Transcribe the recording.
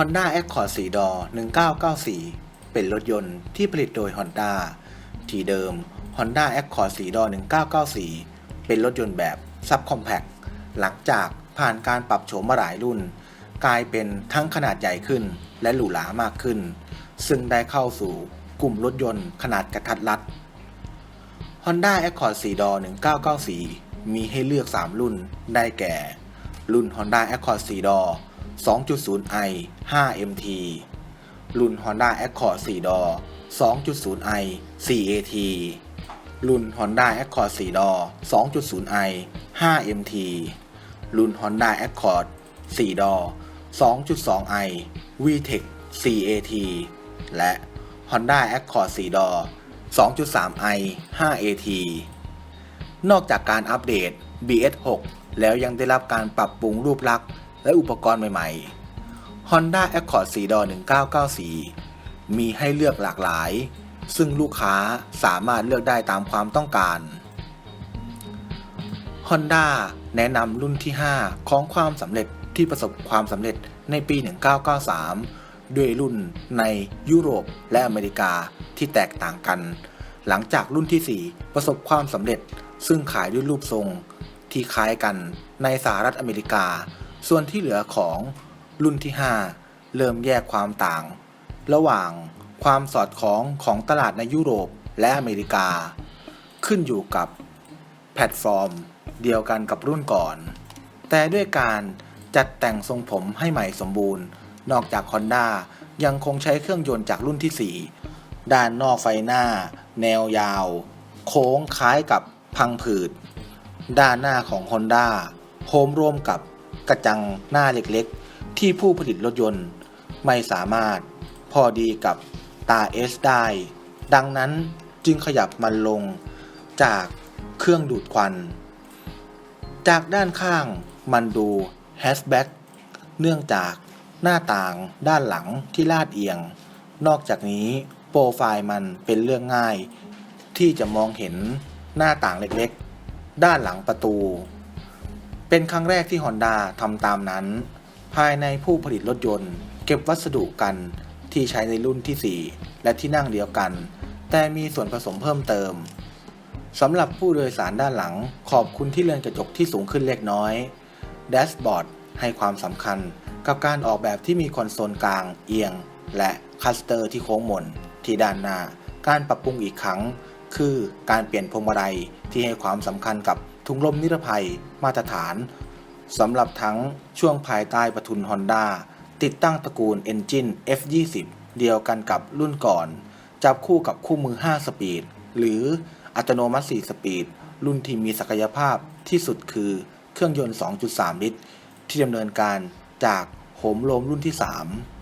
Honda Accord 4 Door 1994 เป็นรถยนต์ที่ผลิตโดย Honda ที่เดิม Honda Accord 4 Door 1994 เป็นรถยนต์แบบ Subcompact หลังจากผ่านการปรับโฉมมาหลายรุ่น กลายเป็นทั้งขนาดใหญ่ขึ้นและหรูหรามากขึ้น ซึ่งได้เข้าสู่กลุ่มรถยนต์ขนาดกระทัดรัด Honda Accord 4 Door 1994 มีให้เลือก 3 รุ่นได้แก่ รุ่น Honda Accord 4 Door 2.0i 5MT รุ่น Honda Accord 4 Door 2.0i 4AT รุ่น Honda Accord 4 Door 2.0i 5MT รุ่น Honda Accord 4 Door 2.2i VTEC 4AT และ Honda Accord 4 Door 2.3i 5AT นอกจากการอัปเดต BS6 แล้วยังได้รับการปรับปรุงรูปลักษณ์ และอุปกรณ์ใหม่ๆ Honda Accord 4 Door 1994 มีให้เลือกหลากหลาย ซึ่งลูกค้าสามารถเลือกได้ตามความต้องการ Honda แนะนำรุ่นที่ 5 ของความสำเร็จที่ประสบความสำเร็จในปี 1993 ด้วยรุ่นในยุโรปและอเมริกาที่แตกต่างกัน หลังจากรุ่นที่ 4 ประสบความสำเร็จซึ่งขายด้วยรูปทรงที่คล้ายกันในสหรัฐอเมริกา ส่วนที่เหลือของรุ่นที่ 5 เริ่มแยกความต่าง ระหว่างความสอดคล้องของตลาดในยุโรปและอเมริกา ขึ้นอยู่กับแพลตฟอร์ม เดียวกันกับรุ่นก่อน แต่ด้วยการจัดแต่งทรงผมให้ใหม่สมบูรณ์ นอกจาก Honda ยังคงใช้เครื่องยนต์จากรุ่นที่ 4 ด้านนอกไฟหน้า แนวยาว โค้งคล้ายกับพังผืด ด้านหน้าของ Honda โฮมรวมกับ กระจังหน้าเล็กๆ ที่ผู้ผลิตรถยนต์ ไม่สามารถพอดีกับตา S ได้ ดังนั้นจึงขยับมันลงจากเครื่องดูดควัน จากด้านข้างมันดูแฮชแบ็กเนื่องจากหน้าต่างด้านหลังที่ลาดเอียง นอกจากนี้โปรไฟล์มันเป็นเรื่องง่าย ที่จะมองเห็นหน้าต่างเล็กๆ ด้านหลังประตู เป็นครั้งแรกที่ Honda ทำตามนั้น ภายในผู้ผลิตรถยนต์ เก็บวัสดุกันที่ใช้ในรุ่นที่ 4 และที่นั่งเดียวกัน แต่มีส่วนผสมเพิ่มเติมสำหรับผู้โดยสารด้านหลังขอบคุณที่เรือนกระจกที่สูงขึ้นเล็กน้อยแดชบอร์ดให้ความสำคัญกับการออกแบบที่มีคอนโซลกลาง เอียง และคัสเตอร์ที่โค้งมน ที่ด้านหน้า การปรับปรุงอีกครั้ง คือการเปลี่ยนพวงมาลัยที่ให้ความสำคัญกับ ถุงลมนิรภัยมาตรฐานสำหรับทั้งช่วงภายใต้ประทุน Honda ติดตั้งตระกูล Engine F20 เดียวกันกับรุ่นก่อน จับคู่กับคู่มือ 5 สปีด หรืออัตโนมัติ 4 สปีด รุ่นที่มีศักยภาพที่สุดคือเครื่องยนต์ 2.3 ลิตร ที่ดำเนินการจากโหมโลมรุ่นที่ 3